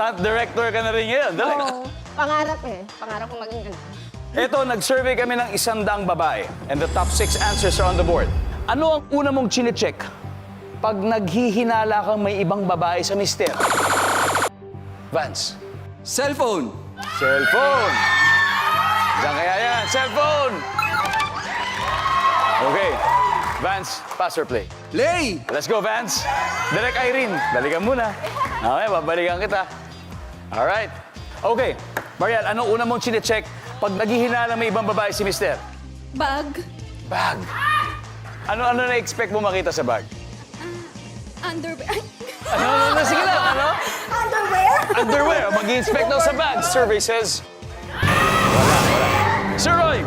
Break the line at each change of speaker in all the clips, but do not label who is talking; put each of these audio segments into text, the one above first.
Stunt director ka na rin ngayon. Dali.
Oo. Pangarap eh. Pangarap ko maging ganun.
Ito, nag-survey kami ng isang daang babae. And the top six answers are on the board. Ano ang una mong chinecheck pag naghihinala kang may ibang babae sa mister? Vance.
Cellphone.
Cellphone. Diyan kaya yan. Cellphone. Okay. Vance, pass or play?
Lay.
Let's go, Vance. Direk Irene, balikan muna. Okay, babalikan kita. Alright. Okay. Mariel, anong una mong chinecheck pag naghihinala may ibang babae si mister?
Bag.
Bag. Ano-ano na-expect mo makita sa bag?
Underwear. Ay,
Ano, ano, ano, sige lang, ano?
Underwear?
Underwear, mag-inspect daw sa bag. Survey says... Wala, wala. Sir Roy,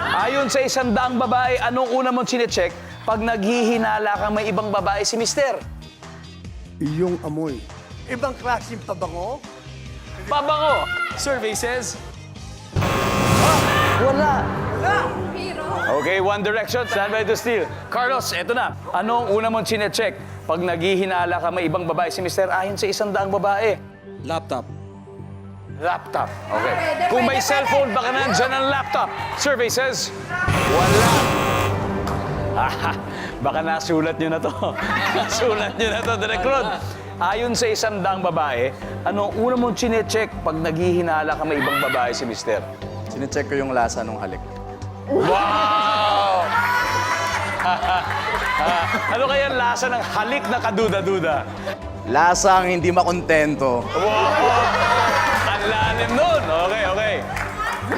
ayon sa isang daang babae, anong una mong chinecheck pag naghihinala kang may ibang babae si mister?
Iyong amoy. Ibang klaseng pabango?
Pabango. Survey says... Ah, wala.
hero.
Okay, One Direction, stand by to steal. Carlos, eto na. Ano ang una mong chinecheck pag naghihinala ka may ibang babae si mister ayon sa isang daang babae?
Laptop.
Laptop. Okay.
Pwede,
Kung may
pwede,
cellphone, baka nandyan ang laptop. Survey says, wala. Ah, baka nasulat nyo na to. nasulat nyo na to, Direk Rod. Ayon sa isang daang babae, ano una mong chinecheck pag naghihinala ka may ibang babae si mister?
Sinecheck ko yung lasa ng halik.
Wow! Ano kaya ang lasa ng halik na kaduda-duda?
Lasang hindi makontento.
Wow! Ang lalim nun! Okay, okay.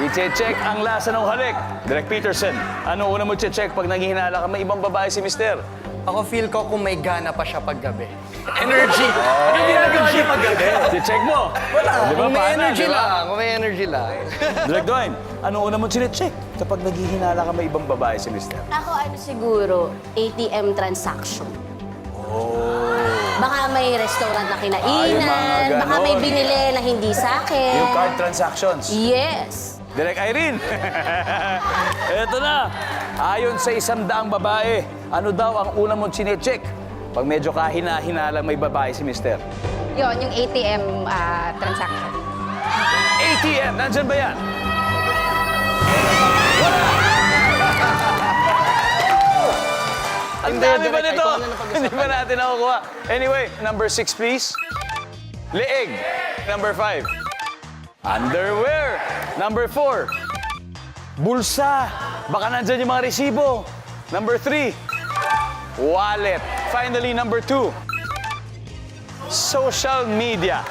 I-check ang lasa ng halik. Direk Peterson, ano una mo check pag naghihinala ka may ibang babae si mister?
Ako feel ko kung may gana pa siya paggabi.
Energy! Ano ginagawa niya pag gabi? check mo. Wala. Di ba,
Kung may
pana,
energy
di ba?
lang, kung may energy lang.
Direk Dwayne, ano una mo check kapag naghihinala ka may ibang babae si mister?
Ako ano siguro, ATM transaction. Baka may restaurant na
Oh. Ay, mga
kinainan, baka may
ganon.
binili na hindi sa akin.
Yung card transactions.
Yes.
Direk Irene. Eto na. Ayon sa isang daang babae, ano daw ang una mong chinecheck pag medyo kahina-hina lang may babae si mister?
Yon, yung ATM ah, transaction.
ATM, nandyan ba yan? Ang
Hindi,
dami ba nito? Hindi ba natin nakukuha? Anyway, number six, please. Leeg. Number five. Underwear. Number four. Bulsa. Baka nandyan yung mga resibo. Number three. Wallet. Finally, number two. Social media.